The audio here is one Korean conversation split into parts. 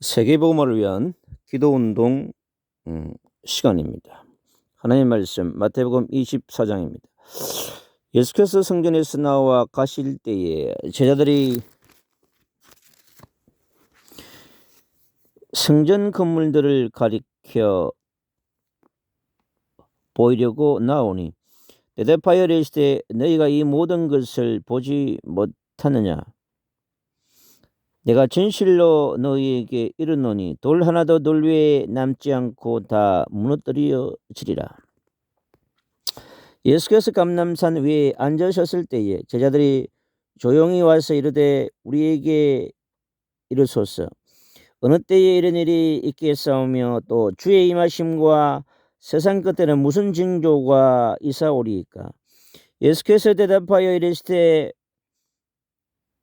세계복음을 위한 기도운동 음, 시간입니다. 하나님 말씀 마태복음 24장입니다. 예수께서 성전에서 나와 가실 때에 제자들이 성전 건물들을 가리켜 보이려고 나오니 대대파여 이르시되 너희가 이 모든 것을 보지 못하느냐 내가 진실로 너희에게 이르노니 돌 하나도 돌 위에 남지 않고 다 무너뜨려지리라. 예수께서 감남산 위에 앉으셨을 때에 제자들이 조용히 와서 이르되 우리에게 이르소서 어느 때에 이런 일이 있겠사오며 또 주의 임하심과 세상 끝에는 무슨 징조가 있사오리이까 예수께서 대답하여 이르시되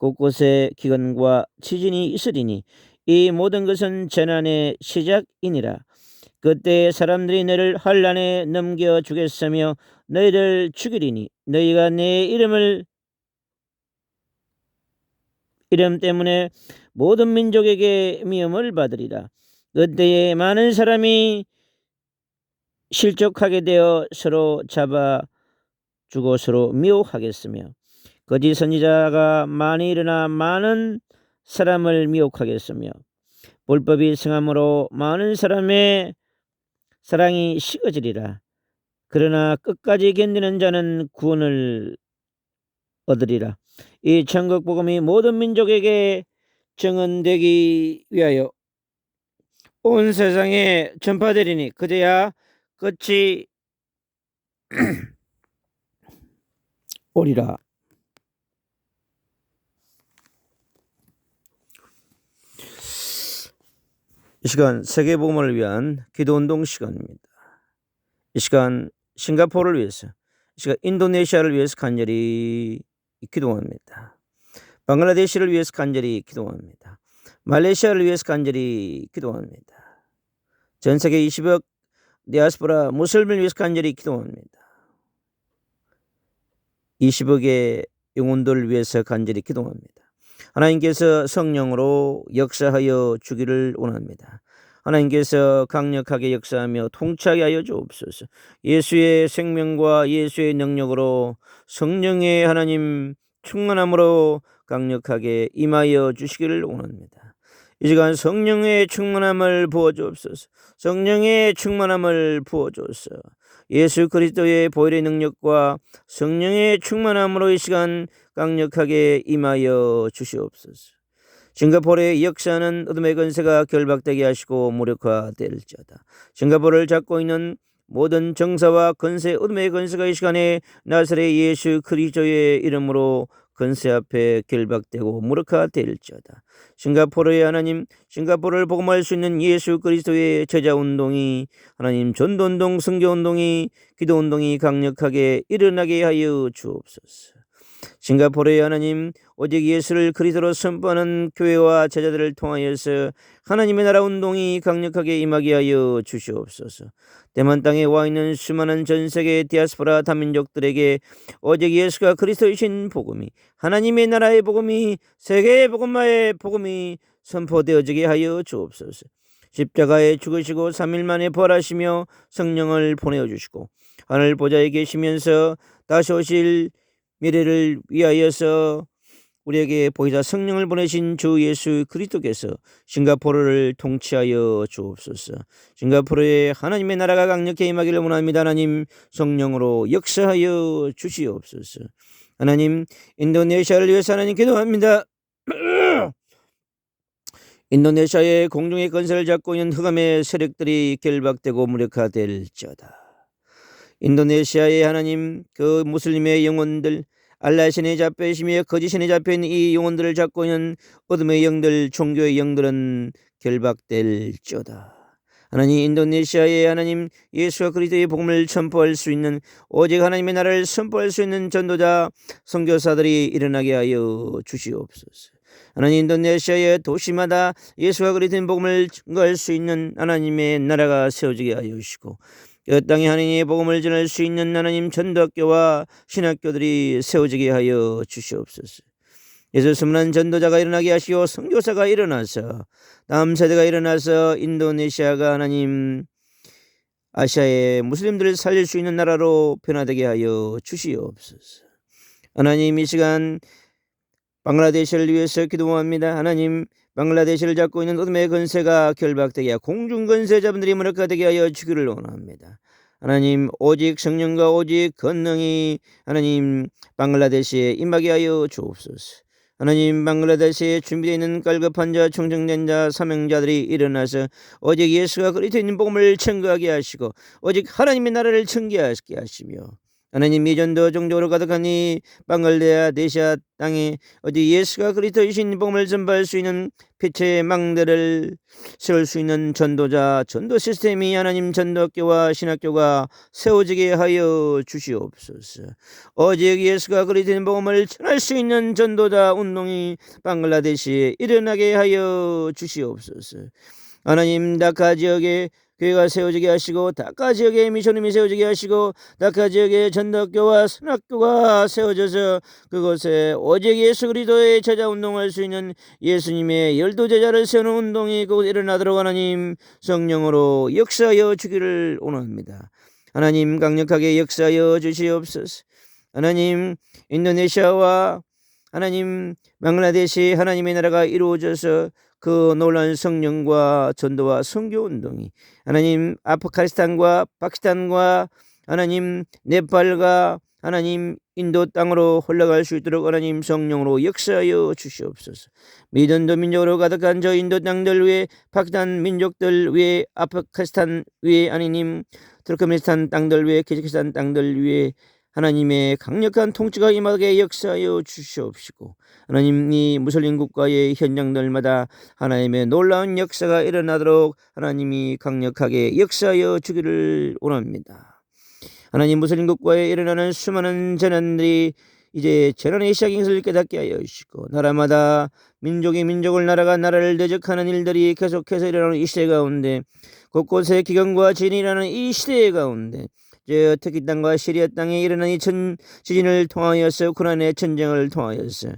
곳곳에 기근과 지진이 있으리니 이 모든 것은 재난의 시작이니라. 그때 사람들이 너를 환란에 넘겨 주겠으며 너희를 죽이리니 너희가 내 이름을 이름 때문에 모든 민족에게 미움을 받으리라. 그때에 많은 사람이 실족하게 되어 서로 잡아 주고 서로 미혹하겠으며 거짓 선지자가 많이 일어나 많은 사람을 미혹하겠으며 불법이 성함으로 많은 사람의 사랑이 식어지리라. 그러나 끝까지 견디는 자는 구원을 얻으리라. 이 천국 복음이 모든 민족에게 정언되기 위하여 온 세상에 전파되리니 그제야 끝이 오리라. 이 시간 세계복음을 위한 기도운동 시간입니다. 이 시간 싱가포르를 위해서, 이 시간 인도네시아를 위해서 간절히 기도합니다. 방글라데시를 위해서 간절히 기도합니다. 말레이시아를 위해서 간절히 기도합니다. 전 세계 20억 디아스포라 무슬림을 위해서 간절히 기도합니다. 20억의 영혼들을 위해서 간절히 기도합니다. 하나님께서 성령으로 역사하여 주기를 원합니다. 하나님께서 강력하게 역사하며 통치하게 하여 주옵소서. 예수의 생명과 예수의 능력으로 성령의 하나님 충만함으로 강력하게 임하여 주시기를 원합니다. 이 시간 성령의 충만함을 부어 주옵소서. 성령의 충만함을 부어 주옵소서. 예수 그리스도의 보혈의 능력과 성령의 충만함으로 이 시간 강력하게 임하여 주시옵소서. 싱가포르의 역사는 어둠의 건세가 결박되게 하시고 무력화될지어다. 싱가포르를 잡고 있는 모든 정사와 건세, 어둠의 건세가 이 시간에 나사렛 예수 그리스도의 이름으로 건세 앞에 결박되고 무력화될지어다. 싱가포르의 하나님, 싱가포르를 복음할 수 있는 예수 그리스도의 제자 운동이 하나님 전도 운동, 성교 운동이 기도 운동이 강력하게 일어나게 하여 주옵소서. 싱가포르의 하나님 오직 예수를 그리스도로 선포하는 교회와 제자들을 통하여서 하나님의 나라 운동이 강력하게 임하게 하여 주시옵소서. 대만 땅에 와 있는 수많은 전 세계 디아스포라 다민족들에게 오직 예수가 그리스도이신 복음이 하나님의 나라의 복음이 세계의 복음마의 복음이 선포되어지게 하여 주옵소서. 십자가에 죽으시고 3일 만에 부활하시며 성령을 보내어 주시고 하늘 보좌에 계시면서 다시 오실 미래를 위하여서 우리에게 보이자 성령을 보내신 주 예수 그리스도께서 싱가포르를 통치하여 주옵소서. 싱가포르에 하나님의 나라가 강력히 임하기를 원합니다. 하나님 성령으로 역사하여 주시옵소서. 하나님 인도네시아를 위해서 하나님 기도합니다. 인도네시아의 공중의 건설을 잡고 있는 흑암의 세력들이 결박되고 무력화될지어다. 인도네시아의 하나님 그 무슬림의 영혼들 알라 신에 잡혀있으며 거짓 신에 잡혀 있는 이 영혼들을 잡고 있는 어둠의 영들 종교의 영들은 결박될지어다. 하나님 인도네시아에 하나님 예수와 그리스도의 복음을 선포할 수 있는 오직 하나님의 나라를 선포할 수 있는 전도자 선교사들이 일어나게 하여 주시옵소서. 하나님 인도네시아의 도시마다 예수와 그리스도의 복음을 증거할 수 있는 하나님의 나라가 세워지게 하여 주시고 이 땅에 하나님의 복음을 전할 수 있는 하나님 전도학교와 신학교들이 세워지게 하여 주시옵소서. 예수 스문한 전도자가 일어나게 하시고 선교사가 일어나서 다음 세대가 일어나서 인도네시아가 하나님 아시아의 무슬림들을 살릴 수 있는 나라로 변화되게 하여 주시옵소서. 하나님 이 시간 방글라데시를 위해서 기도합니다. 하나님 방글라데시를 잡고 있는 어둠의 건세가 결박되게 하여 공중 건세자분들이 무력화되게 하여 주기를 원합니다. 하나님 오직 성령과 오직 권능이 하나님 방글라데시에 임하게 하여 주옵소서. 하나님 방글라데시에 준비되어 있는 깔급한 자, 청정된 자, 사명자들이 일어나서 오직 예수가 그리스도 있는 복음을 청구하게 하시고 오직 하나님의 나라를 청구하게 하시며 하나님 이전도 종족으로 가득하니 방글레아 데시아 땅에 어디 예수가 그리스도이신 복음을 전파할 수 있는 빛의 망대를 세울 수 있는 전도자 전도 시스템이 하나님 전도학교와 신학교가 세워지게 하여 주시옵소서. 오직 예수가 그리스도인 복음을 전할 수 있는 전도자 운동이 방글라데시에 일어나게 하여 주시옵소서. 하나님 다카 지역에 교회가 세워지게 하시고 다카 지역에 미션님이 세워지게 하시고 다카 지역에 전도학교와 선학교가 세워져서 그곳에 오직 예수 그리스도의 제자 운동할 수 있는 예수님의 열두 제자를 세우는 운동이 곧 일어나도록 하나님 성령으로 역사하여 주기를 원합니다. 하나님 강력하게 역사하여 주시옵소서. 하나님 인도네시아와 하나님 방글라데시 하나님의 나라가 이루어져서 그 놀라운 성령과 전도와 선교 운동이 하나님 아프가니스탄과 파키스탄과 하나님 네팔과 하나님 인도 땅으로 흘러갈 수 있도록 하나님 성령으로 역사하여 주시옵소서. 미전도 민족으로 가득한 저 인도 땅들 위에 파키스탄 민족들 위에 아프가니스탄 위에 하나님 트르크메니스탄 땅들 위에 키즈키스탄 땅들 위에 하나님의 강력한 통치가 임하게 역사하여 주시옵시고 하나님 이 무슬림 국가의 현장들마다 하나님의 놀라운 역사가 일어나도록 하나님이 강력하게 역사하여 주기를 원합니다. 하나님 무슬림 국가에 일어나는 수많은 재난들이 이제 재난의 시작인 것을 깨닫게 하여 주시고 나라마다 민족이 민족을 나라가 나라를 대적하는 일들이 계속해서 일어나는 이 시대 가운데 곳곳에 기근과 진이 일어나는 이 시대 가운데 저 터키 땅과 시리아 땅에 일어난 이 전, 지진을 통하여서 우크라이나의 전쟁을 통하여서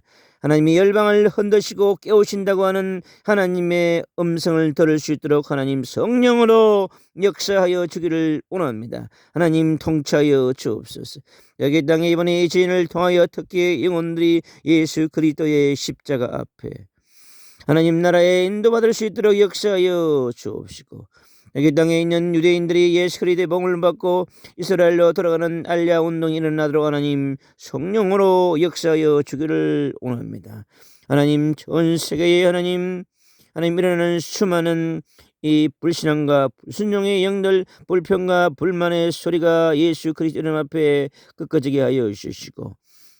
하나님이 열방을 흔드시고 깨우신다고 하는 하나님의 음성을 들을 수 있도록 하나님 성령으로 역사하여 주기를 원합니다. 하나님 통치하여 주옵소서. 여기 땅에 이번에 이 지진을 통하여 특히 영혼들이 예수 그리스도의 십자가 앞에 하나님 나라에 인도받을 수 있도록 역사하여 주옵시고 여기 땅에 있는 유대인들이 예수 그리스도의 복을 받고 이스라엘로 돌아가는 알야 운동이 일어나도록 하나님 성령으로 역사하여 주기를 원합니다. 하나님 전 세계에 하나님 하나님 일어나는 수많은 이 불신앙과 불순종의 영들 불평과 불만의 소리가 예수 그리스도 이름 앞에 끝까지게 하여 주시고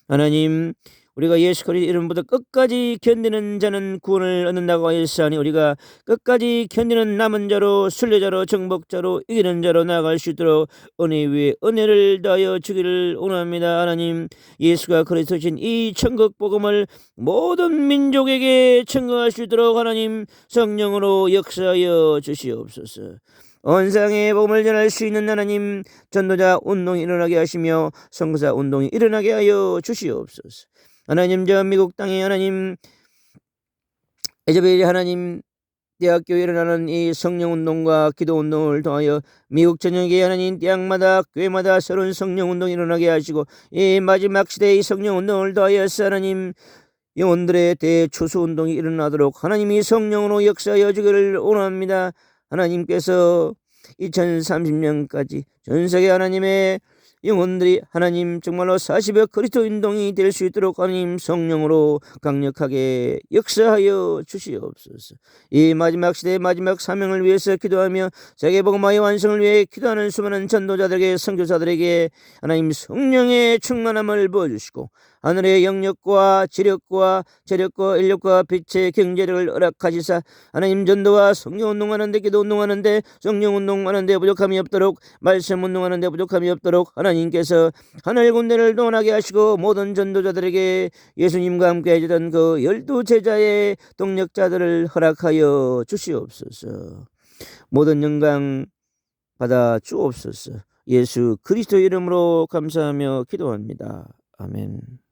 하나님 우리가 예수 그리스도 이름보다 끝까지 견디는 자는 구원을 얻는다고 하였사니 우리가 끝까지 견디는 남은 자로 순례자로 정복자로 이기는 자로 나아갈 수 있도록 은혜 위에 은혜를 더하여 주기를 원합니다. 하나님 예수가 그리스도신 이 천국 복음을 모든 민족에게 청구할 수 있도록 하나님 성령으로 역사하여 주시옵소서. 언상의 복음을 전할 수 있는 하나님 전도자 운동이 일어나게 하시며 선교사 운동이 일어나게 하여 주시옵소서. 하나님 저 미국 땅에 하나님 에저벨 하나님 대학교에 일어나는 이 성령운동과 기도운동을 통하여 미국 전역에 하나님 대학마다 교회마다 새로운 성령운동이 일어나게 하시고 이 마지막 시대의 성령운동을 통하여 하나님 영혼들의 대초수운동이 일어나도록 하나님이 성령으로 역사하여 주기를 원합니다. 하나님께서 2030년까지 전 세계 하나님의 영혼들이 하나님 정말로 40여 그리스도 인동이 될 수 있도록 하나님 성령으로 강력하게 역사하여 주시옵소서. 이 마지막 시대의 마지막 사명을 위해서 기도하며 세계 복음화의 완성을 위해 기도하는 수많은 전도자들에게 선교사들에게 하나님 성령의 충만함을 부어주시고 하늘의 영역과 지력과 재력과 인력과 빛의 경제력을 허락하시사 하나님 전도와 성령 운동하는데 기도 운동하는데 성령 운동하는데 부족함이 없도록 말씀 운동하는데 부족함이 없도록 하나님께서 하늘 군대를 don하게 하시고 모든 전도자들에게 예수님과 함께 해주던 그 열두 제자의 동력자들을 허락하여 주시옵소서. 모든 영광 받아 주옵소서. 예수 그리스도 이름으로 감사하며 기도합니다. 아멘.